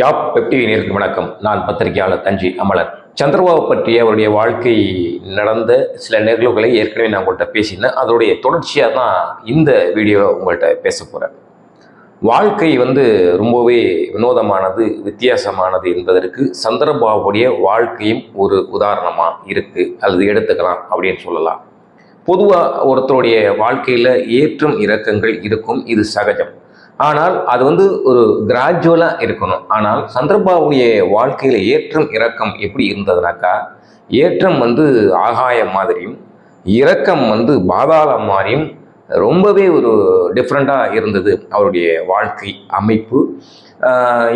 யாப் வெப்டிவி நேருக்கு வணக்கம். நான் பத்திரிகையாளர் தஞ்சி அமலர் சந்திரபாபு பற்றிய அவருடைய வாழ்க்கை நடந்த சில நிகழ்வுகளை ஏற்கனவே நான் உங்கள்கிட்ட பேசியிருந்தேன். அதோடைய தொடர்ச்சியாக தான் இந்த வீடியோ உங்கள்கிட்ட பேச போகிறேன் வாழ்க்கை வந்து ரொம்பவே வினோதமானது வித்தியாசமானது என்பதற்கு சந்திரபாபுடைய வாழ்க்கையும் ஒரு உதாரணமாக இருக்குது அல்லது எடுத்துக்கலாம் அப்படின்னு சொல்லலாம். பொதுவாக ஒருத்தருடைய வாழ்க்கையில் ஏற்றும் இறக்கங்கள் இருக்கும். இது சகஜம். ஆனால் அது வந்து ஒரு கிராஜுவலாக இருக்கணும். ஆனால் சந்திரபாபுடைய வாழ்க்கையில் ஏற்றம் இறக்கம் எப்படி இருந்ததுனாக்கா ஏற்றம் வந்து ஆகாயம் மாதிரியும் இறக்கம் வந்து பாதாளம் மாதிரியும் ரொம்பவே ஒரு டிஃப்ரெண்ட்டாக இருந்தது அவருடைய வாழ்க்கை அமைப்பு.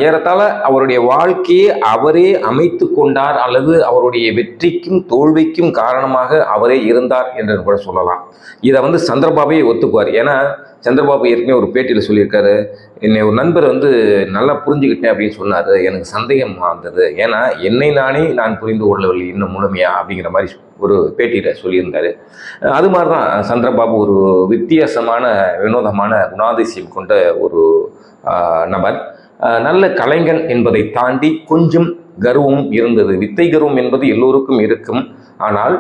ஏறத்தாழ அவருடைய வாழ்க்கையை அவரே அமைத்து கொண்டார் அல்லது அவருடைய வெற்றிக்கும் தோல்விக்கும் காரணமாக அவரே இருந்தார் என்று கூட சொல்லலாம். இதை வந்து சந்திரபாபையை ஒத்துக்குவார். ஏன்னா சந்திரபாபு ஏற்கனவே ஒரு பேட்டியில் சொல்லியிருக்காரு என்னை ஒரு நண்பர் வந்து நல்லா புரிஞ்சுக்கிட்டேன் அப்படின்னு சொன்னார். எனக்கு சந்தேகம் வந்தது. ஏன்னா என்னை நானே நான் புரிந்து கொள்ளவில்லை இன்னும் முழுமையா அப்படிங்கிற மாதிரி ஒரு பேட்டியில் சொல்லியிருந்தார். அது மாதிரி தான் சந்திரபாபு ஒரு வித்தியாசமான வினோதமான குணாதிசயம் கொண்ட ஒரு நபர். நல்ல கலைஞன் என்பதை தாண்டி கொஞ்சம் கர்வமும் இருந்தது. வித்தை கர்வம் என்பது எல்லோருக்கும் இருக்கும். ஆனால்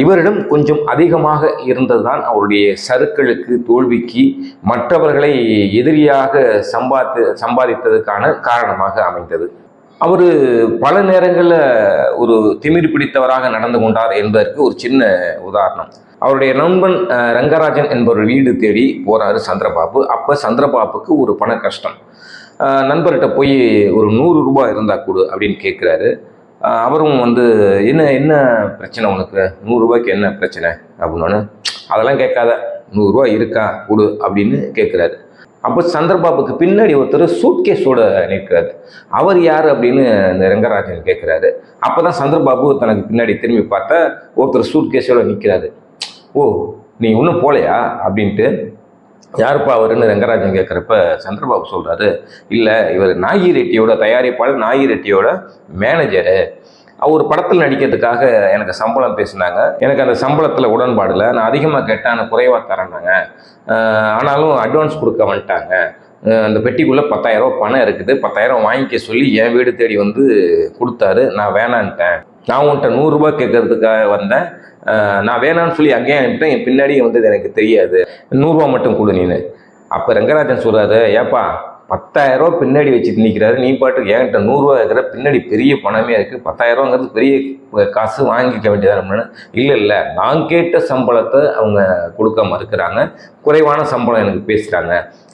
இவரிடம் கொஞ்சம் அதிகமாக இருந்ததுதான் அவருடைய சருக்களுக்கு தோல்விக்கு மற்றவர்களை எதிரியாக சம்பாத்து சம்பாதித்ததுக்கான காரணமாக அமைந்தது. அவர் பல நேரங்களில் ஒரு திமிர் பிடித்தவராக நடந்து கொண்டார் என்பதற்கு ஒரு சின்ன உதாரணம். அவருடைய நண்பன் ரங்கராஜன் என்பவர் வீடு தேடி போறாரு சந்திரபாபு. அப்போ சந்திரபாபுக்கு ஒரு பண கஷ்டம் நண்பர்கிட்ட போய் ஒரு நூறு ரூபாய் இருந்தால் கொடு அப்படின்னு கேட்குறாரு அவரும் வந்து என்ன என்ன பிரச்சனை உனக்கு? நூறுரூபாய்க்கு என்ன பிரச்சனை? அப்படின்னு அதெல்லாம் கேட்காத. நூறுரூவா இருக்கா? கொடு. அப்படின்னு கேட்குறாரு அப்போ சந்திரபாபுக்கு பின்னாடி ஒருத்தர் சூட்கேஸோட நிற்கிறாரு. அவர் யார் அப்படின்னு இந்த ரங்கராஜன் கேட்குறாரு அப்போ தான் சந்திரபாபு தனக்கு பின்னாடி திரும்பி பார்த்தா ஒருத்தர் சூட்கேஸோட நிற்கிறாரு ஓ நீ இன்னும் போலையா? அப்படின்ட்டு யாருப்பா அவருன்னு ரங்கராஜன் கேட்குறப்ப சந்திரபாபு சொல்கிறாரு இல்லை இவர் நாகி ரெட்டியோட தயாரிப்பாளர் நாகி ரெட்டியோட மேனேஜரு அவர் படத்தில் நடிக்கிறதுக்காக எனக்கு சம்பளம் பேசினாங்க. எனக்கு அந்த சம்பளத்தில் உடன்பாடில். நான் அதிகமாக கேட்டேன் குறைவாக தரேன்னாங்க. ஆனாலும் அட்வான்ஸ் கொடுக்க வந்துட்டாங்க. அந்த பெட்டிக்குள்ளே பத்தாயிரம் பணம் இருக்குது. பத்தாயிரம் வாங்கிக்க சொல்லி என் வீடு தேடி வந்து கொடுத்தாரு. நான் வேணான்ட்டேன். நான் உன்ட்ட நூறுரூபா கேட்கறதுக்காக வந்தேன். நான் வேணான்னு சொல்லி அங்கேயே அனுப்பிட்டேன். என் பின்னாடியே வந்தது எனக்கு தெரியாது. நூறுரூவா மட்டும் கொடு நீனு. அப்போ ரங்கராஜன் சொல்கிறாரு ஏப்பா பத்தாயிரம் ரூபா பின்னாடி வச்சுட்டு நிற்கிறாரு நீ பாட்டுக்கு என்கிட்ட நூறுரூவா இருக்கிற பின்னாடி பெரிய பணமே இருக்குது பத்தாயிரரூவாங்கிறது பெரிய காசு வாங்கிக்க வேண்டியதாக இல்லை இல்லை. நான் கேட்ட சம்பளத்தை அவங்க கொடுக்க மறுக்கிறாங்க. குறைவான சம்பளம் எனக்கு பேசுகிறாங்க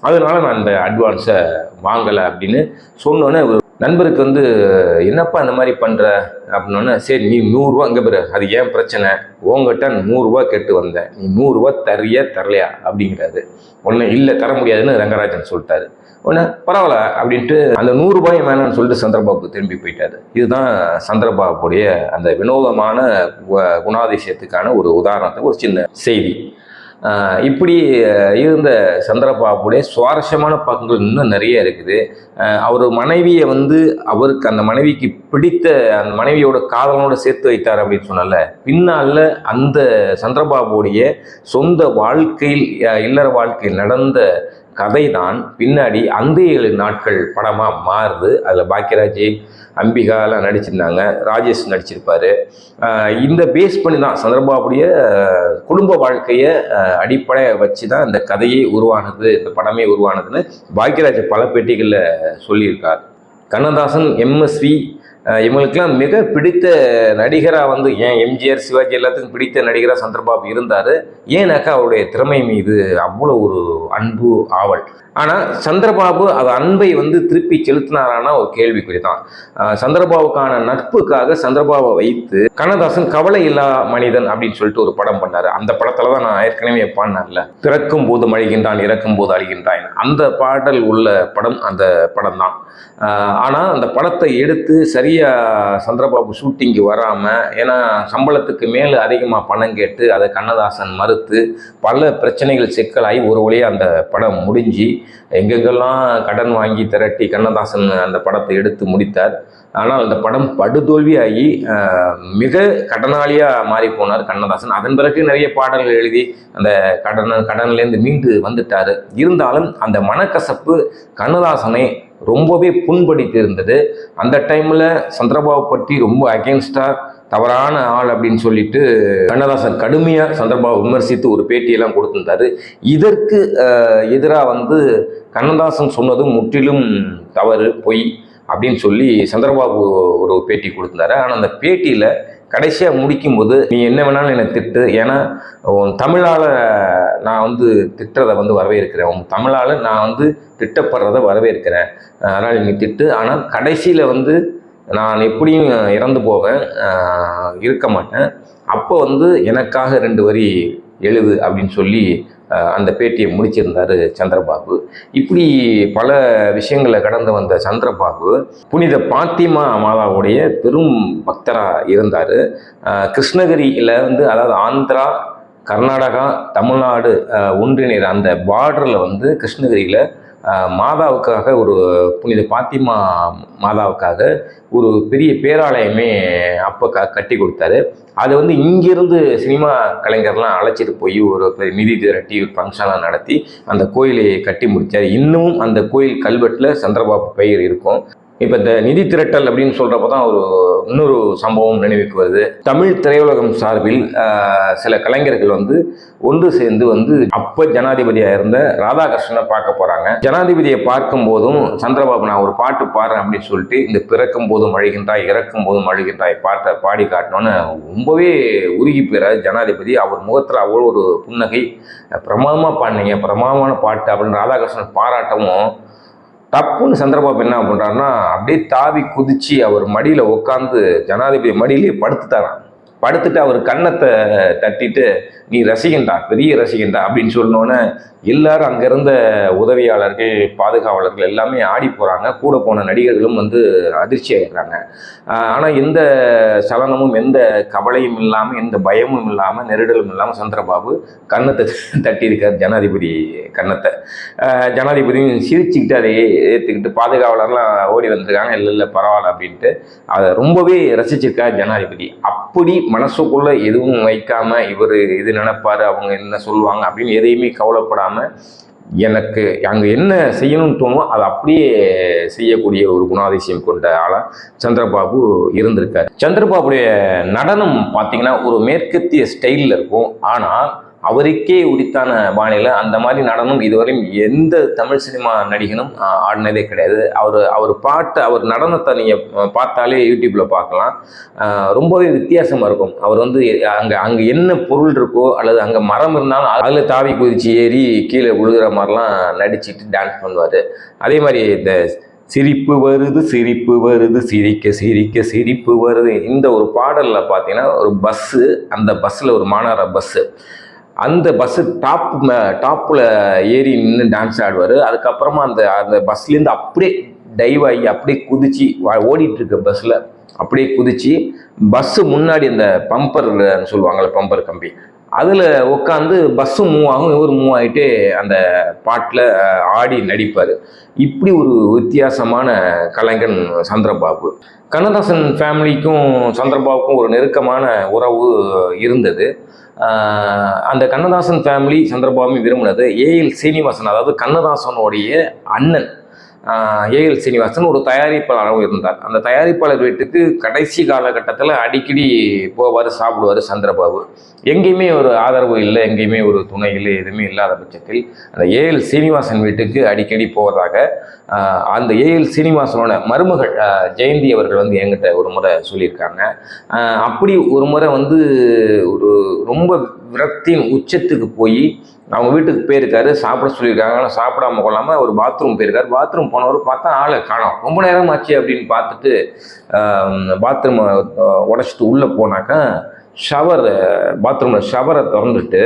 அதனால நான் இந்த அட்வான்ஸை வாங்கலை. அப்படின்னு சொன்னோன்னே நண்பருக்கு வந்து என்னப்பா இந்த மாதிரி பண்ணுற அப்படின்னோடனே சரி நீ நூறுரூவா இங்கே பாரு அது ஏன் பிரச்சனை? உங்ககிட்ட நூறுரூவா கேட்டு வந்தேன். நீ நூறுரூவா தரியா தரலையா? அப்படிங்கிறாரு. உடனே இல்லை தர முடியாதுன்னு ரங்கராஜன் சொல்லிட்டாரு. உடனே பரவாயில்ல அப்படின்ட்டு அந்த நூறுரூபாய் வேணாம்னு சொல்லிட்டு சந்திரபாபு திரும்பி போயிட்டாரு. இதுதான் சந்திரபாபுடைய அந்த வினோதமான குணாதிசயத்துக்கான ஒரு உதாரணத்தை ஒரு சின்ன செய்தி. இப்படி இருந்த சந்திரபாபுடைய சுவாரஸ்யமான பக்கங்கள் இன்னும் நிறைய இருக்குது. அவர் மனைவியை வந்து அவருக்கு அந்த மனைவிக்கு பிடித்த அந்த மனைவியோட காதலனோட சேர்த்து வைத்தார் அப்படின்னு சொன்னால பின்னால் அந்த சந்திரபாபுடைய சொந்த வாழ்க்கையில் இல்லற வாழ்க்கையில் நடந்த கதை தான் பின்னாடி அந்த ஏழு நாட்கள் படமாக மாறுது. அதில் பாக்கியராஜ் அம்பிகாலாம் நடிச்சிருந்தாங்க ராஜேஷ் நடிச்சிருப்பார். இந்த பேஸ் பண்ணி தான் சந்திரபாபுடைய குடும்ப வாழ்க்கையை அடிப்படையை வச்சு தான் இந்த கதையே உருவானது இந்த படமே உருவானதுன்னு பாக்கியராஜ் பல பேட்டிகளில் சொல்லியிருக்கார். கண்ணதாசன் எம்எஸ்வி இவங்களுக்கெல்லாம் மிக பிடித்த நடிகராக வந்து ஏன் எம்ஜிஆர் சிவாஜி எல்லாத்துக்கும் பிடித்த நடிகராக சந்திரபாபு இருந்தார். ஏன்னாக்கா அவருடைய திறமை மீது அவ்வளோ ஒரு அன்பு ஆவல். ஆனால் சந்திரபாபு அது அன்பை வந்து திருப்பி செலுத்தினாரானா ஒரு கேள்விக்குறி தான் சந்திரபாபுக்கான நட்புக்காக சந்திரபாபை வைத்து கண்ணதாசன் கவலை இல்லா மனிதன் அப்படின்னு சொல்லிட்டு ஒரு படம் பண்ணாரு. அந்த படத்தில் தான் நான் ஏற்கனவே பாடினார்ல. பிறக்கும் போது மழிகின்றான் இறக்கும் போது அழிகின்றான். அந்த பாடல் உள்ள படம் அந்த படம் தான் ஆனால் அந்த படத்தை எடுத்து சரி சரியாக சந்திரபாபு ஷூட்டிங்கு வராமல் ஏன்னா சம்பளத்துக்கு மேலே அதிகமாக பணம் கேட்டு அதை கண்ணதாசன் மறுத்து பல பிரச்சனைகள் சிக்கலாகி ஒரு வழியாக அந்த படம் முடிஞ்சு எங்கெங்கெல்லாம் கடன் வாங்கி திரட்டி கண்ணதாசன் அந்த படத்தை எடுத்து முடித்தார். ஆனால் அந்த படம் படுதோல்வியாகி மிக கடனாளியாக மாறி போனார் கண்ணதாசன். அதன் பிறகு நிறைய பாடல்கள் எழுதி அந்த கடன் கடன்லேருந்து மீண்டு வந்துட்டார். இருந்தாலும் அந்த மனக்கசப்பு கண்ணதாசனை ரொம்பவே புண்படுத்தி இருந்தது. அந்த டைமில் சந்திரபாபு பற்றி ரொம்ப அகேன்ஸ்டாக தவறான ஆள் அப்படின்னு சொல்லிட்டு கண்ணதாசன் கடுமையாக சந்திரபாபு விமர்சித்து ஒரு பேட்டியெல்லாம் கொடுத்துருந்தாரு. இதற்கு எதிராக வந்து கண்ணதாசன் சொன்னதும் முற்றிலும் தவறு பொய் அப்படின்னு சொல்லி சந்திரபாபு ஒரு பேட்டி கொடுத்துருந்தாரு. ஆனால் அந்த பேட்டியில் கடைசியாக முடிக்கும்போது நீ என்ன வேணாலும் என்னை திட்டு. ஏன்னா உன் தமிழால் நான் வந்து திட்டுறதை வந்து வரவேற்கிறேன். உன் தமிழால் நான் வந்து திட்டப்படுறதை வரவேற்கிறேன். அதனால் நீ திட்டு. ஆனால் கடைசியில் வந்து நான் எப்படியும் இறந்து போவேன். இருக்க மாட்டேன். அப்போ வந்து எனக்காக ரெண்டு வரி எழுது அப்படின்னு சொல்லி அந்த பேட்டியை முடிச்சிருந்தாரு சந்திரபாபு. இப்படி பல விஷயங்களை கடந்து வந்த சந்திரபாபு புனித பாத்திமா மாதாவுடைய பெரும் பக்தராக இருந்தார். கிருஷ்ணகிரியில் வந்து அதாவது ஆந்திரா கர்நாடகா தமிழ்நாடு ஒன்றிணைகிற அந்த பார்டரில் வந்து கிருஷ்ணகிரியில் மாதாவுக்காக ஒரு புனித பாத்திமா மாதாவுக்காக ஒரு பெரிய பேராலயமே அப்போ க கட்டி கொடுத்தாரு. அது வந்து இங்கிருந்து சினிமா கலைஞர்லாம் அழைச்சிட்டு போய் ஒரு பெரிய நிதி திரட்டி ஃபங்க்ஷன்லாம் நடத்தி அந்த கோயிலை கட்டி முடித்தார் இன்னமும் அந்த கோயில் கல்வெட்டில் சந்திரபாபு பெயர் இருக்கும். இப்போ இந்த நிதி திரட்டல் அப்படின்னு சொல்கிறப்ப தான் ஒரு இன்னொரு சம்பவம் நினைவுக்கு வருது. தமிழ் திரையுலகம் சார்பில் சில கலைஞர்கள் வந்து ஒன்று சேர்ந்து வந்து அப்போ ஜனாதிபதியாக இருந்த ராதாகிருஷ்ணனை பார்க்க போகிறாங்க ஜனாதிபதியை பார்க்கும் போதும் சந்திரபாபு நான் ஒரு பாட்டு பாடுறேன் அப்படின்னு சொல்லிட்டு இந்த பிறக்கும் போதும் அழுகின்றாய் இறக்கும் போதும் அழுகின்றாய் பாட்டை பாடி காட்டணும்னு ரொம்பவே உருகி போயிறாரு ஜனாதிபதி. அவர் முகத்தில் அவ்வளோ ஒரு புன்னகை பிரமாதமாக பாடினீங்க பிரமாதமான பாட்டு அப்படின்னு ராதாகிருஷ்ணன் பாராட்டவும் டப்புன்னு சந்திரபாபு என்ன பண்ணுறாருன்னா அப்படியே தாவி குதிச்சு அவர் மடியில் உட்காந்து ஜனாதிபதி மடியிலேயே படுத்துட்டாரான் படுத்துட்டு அவர் கன்னத்தை தட்டிட்டு நீ ரசிகன்டா பெரிய ரசிகன்டா அப்படின்னு சொன்னோன்னே எல்லாரும் அங்கே இருந்த உதவியாளர்கள் பாதுகாவலர்கள் எல்லாமே ஆடி போகிறாங்க கூட போன நடிகர்களும் வந்து அதிர்ச்சி ஆகிடுறாங்க ஆனால் எந்த சலனமும் எந்த கவலையும் இல்லாமல் எந்த பயமும் இல்லாமல் நெருடலும் இல்லாமல் சந்திரபாபு கன்னத்தை தட்டியிருக்கார் ஜனாதிபதி கன்னத்தை. ஜனாதிபதியும் சிரிச்சுக்கிட்டு அதை ஏற்றுக்கிட்டு பாதுகாவலர்லாம் ஓடி வந்திருக்காங்க. இல்லை இல்லை பரவாயில்ல அப்படின்ட்டு அதை ரொம்பவே ரசிச்சிருக்கார் ஜனாதிபதி. அப்படி மனசுக்குள்ளே எதுவும் வைக்காமல் இவர் இது நினைப்பார் அவங்க என்ன சொல்லுவாங்க அப்படின்னு எதையுமே கவலைப்படாமல் எனக்கு அங்கே என்ன செய்யணும்னு தோணுமோ அதை அப்படியே செய்யக்கூடிய ஒரு குணாதிசயம் கொண்ட ஆளாக சந்திரபாபு இருந்திருக்கார். சந்திரபாபுடைய நடனம் பார்த்தீங்கன்னா ஒரு மேற்கத்திய ஸ்டைலில் இருக்கும். ஆனால் அவருக்கே உரித்தான பாணியில் அந்த மாதிரி நடனம் இதுவரையும் எந்த தமிழ் சினிமா நடிகனும் ஆடினதே கிடையாது. அவர் அவர் பாட்டு அவர் நடனத்தை நீங்கள் பார்த்தாலே யூடியூப்பில் பார்க்கலாம். ரொம்பவே வித்தியாசமாக இருக்கும். அவர் வந்து அங்கே அங்கே என்ன பொருள் இருக்கோ அல்லது அங்கே மரம் இருந்தாலும் அதில் தாவி குதிச்சு ஏறி கீழே விழுகிற மாதிரிலாம் நடிச்சிட்டு டான்ஸ் பண்ணுவார். அதே மாதிரி இந்த சிரிப்பு வருது சிரிப்பு வருது சிரிக்க சிரிக்க சிரிப்பு வருது. இந்த ஒரு பாடலில் பார்த்தீங்கன்னா ஒரு பஸ்ஸு அந்த பஸ்ஸில் ஒரு மாநகர பஸ்ஸு அந்த பஸ்ஸு டாப் டாப்பில் ஏறி நின்று டான்ஸ் ஆடுவார். அதுக்கப்புறமா அந்த அந்த பஸ்லேருந்து அப்படியே டைவ் ஆகி அப்படியே குதிச்சு வா- பஸ்ஸில் அப்படியே குதிச்சு பஸ்ஸு முன்னாடி அந்த பம்பர் சொல்லுவாங்கள்ல பம்பர் கம்பி. அதில் உட்காந்து பஸ்ஸும் மூவ் ஆகும். இவர் மூவ் ஆகிட்டு அந்த பாட்டில் ஆடி நடிப்பார். இப்படி ஒரு வித்தியாசமான கலைஞன் சந்திரபாபு. கண்ணதாசன் ஃபேமிலிக்கும் சந்திரபாபுக்கும் ஒரு நெருக்கமான உறவு இருந்தது. அந்த கண்ணதாசன் ஃபேமிலி சந்திரபாபு விரும்பினது. ஏஎல் சீனிவாசன் அதாவது கண்ணதாசனுடைய அண்ணன். ஏஎல் சீனிவாசன் ஒரு தயாரிப்பாளராகவும் இருந்தார். அந்த தயாரிப்பாளர் வீட்டுக்கு கடைசி காலகட்டத்தில் அடிக்கடி போவார் சாப்பிடுவார் சந்திரபாபு. எங்கேயுமே ஒரு ஆதரவு இல்லை எங்கேயுமே ஒரு துணை இல்லை எதுவுமே இல்லாத பட்சத்தில் அந்த ஏஎல் சீனிவாசன் வீட்டுக்கு அடிக்கடி போவதாக அந்த ஏஎல் சீனிவாசனோட மருமகள் ஜெயந்தி அவர்கள் வந்து என்கிட்ட ஒரு முறை சொல்லியிருக்காங்க. அப்படி ஒரு முறை வந்து ஒரு ரொம்ப விரக்தியின் உச்சத்துக்கு போய் அவங்க வீட்டுக்கு போயிருக்காரு சாப்பிட சொல்லியிருக்காங்க. ஆனால் சாப்பிடாம கொள்ளாமல் ஒரு பாத்ரூம் போயிருக்காரு. பாத்ரூம் போனவர் பார்த்தா ஆளை காணோம். ரொம்ப நேரம் ஆச்சு அப்படின்னு பார்த்துட்டு பாத்ரூமை உடச்சிட்டு உள்ளே போனாக்கா ஷவர் பாத்ரூமில் ஷவரை திறந்துட்டு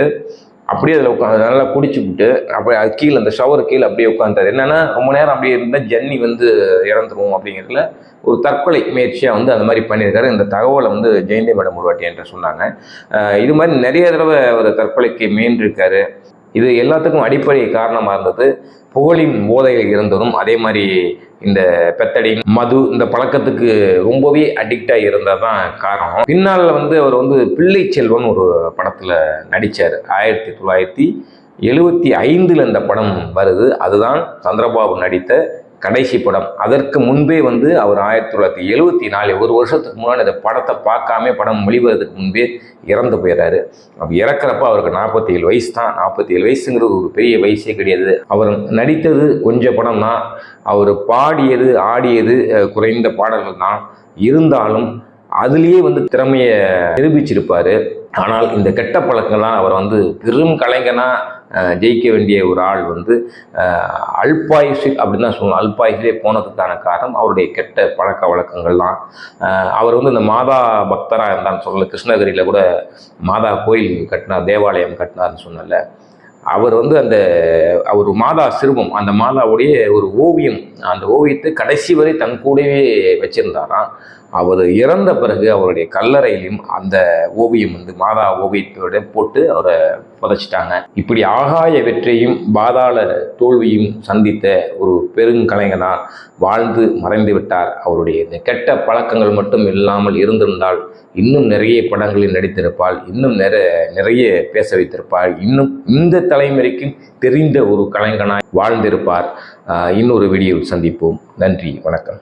அப்படியே அதில் உட்காந்து நல்லா குடிச்சுவிட்டு அப்படியே அது கீழே அந்த ஷவர் கீழே அப்படியே உட்காந்துட்டார் என்னன்னா ரொம்ப நேரம் அப்படியே இருந்தால் ஜன்னி வந்து இறந்துரும் அப்படிங்கிறதுல ஒரு தற்கொலை முயற்சியாக வந்து அந்த மாதிரி பண்ணியிருக்காரு. இந்த தகவலை வந்து ஜெயந்தி மேடம் ஒரு வாட்டி சொன்னாங்க. இது மாதிரி நிறைய தடவை அவர் தற்கொலைக்கு முயன்றிருக்காரு இது எல்லாத்துக்கும் அடிப்படை காரணமாக இருந்தது. புகழின் போதையில் இருந்ததும் அதே மாதிரி இந்த பெத்தடி மது இந்த பழக்கத்துக்கு ரொம்பவே அடிக்டாக இருந்தால் தான் காரணம். பின்னால் வந்து அவர் வந்து பிள்ளை செல்வன் ஒரு படத்தில் நடித்தார் ஆயிரத்தி தொள்ளாயிரத்தி எழுபத்தி ஐந்தில் இந்த படம் வருது. அதுதான் சந்திரபாபு நடித்த கடைசி படம். அதற்கு முன்பே வந்து அவர் ஆயிரத்தி தொள்ளாயிரத்தி எழுபத்தி நாலு ஒரு வருஷத்துக்கு முன்னாடி இந்த படத்தை பார்க்காம படம் வெளிவரதுக்கு முன்பே இறந்து போயிடுறாரு அப்போ இறக்குறப்ப அவருக்கு நாற்பத்தி ஏழு வயசு தான். நாற்பத்தி ஏழு வயசுங்கிறது ஒரு பெரிய வயசே கிடையாது. அவர் நடித்தது கொஞ்சம் படம் தான் அவர் பாடியது ஆடியது குறைந்த பாடல்கள் தான் இருந்தாலும் அதுலேயே வந்து திறமையை நிரூபிச்சிருப்பார். ஆனால் இந்த கெட்ட பழக்கம்லாம் அவர் வந்து பெரும் கலைஞனாக ஜெயிக்க வேண்டிய ஒரு ஆள் வந்து அஹ், அப்படின்னு தான் சொல்லணும். அல்பாயுஷிலே போனதுக்கான காரணம் அவருடைய கெட்ட பழக்க வழக்கங்கள்லாம். அவர் வந்து இந்த மாதா பக்தராக இருந்தான்னு சொல்லல கிருஷ்ணகிரியில் கூட மாதா கோயில் கட்டினார் தேவாலயம் கட்டினார்னு சொன்னல அவர் வந்து அந்த அவர் மாதா சிறுவம் அந்த மாதாவுடைய ஒரு ஓவியம் அந்த ஓவியத்தை கடைசி வரை தன் கூடவே வச்சிருந்தாராம். அவர் இறந்த பிறகு அவருடைய கல்லறையிலும் அந்த ஓவியம் வந்து மாதா ஓவியத்தோட போட்டு அவரை புதைச்சிட்டாங்க. இப்படி ஆகாய வெற்றியும் பாதாள தோல்வியும் சந்தித்த ஒரு பெருங்கலைஞனார் வாழ்ந்து மறைந்து விட்டார் அவருடைய இந்த கெட்ட பழக்கங்கள் மட்டும் இல்லாமல் இருந்திருந்தால் இன்னும் நிறைய படங்களில் நடித்திருப்பாள் இன்னும் நிறைய நிறைய பேச வைத்திருப்பாள் இன்னும் இந்த தலைமுறைக்கு தெரிந்த ஒரு கலைஞனாய் வாழ்ந்திருப்பார். இன்னொரு வீடியோவில் சந்திப்போம். நன்றி வணக்கம்.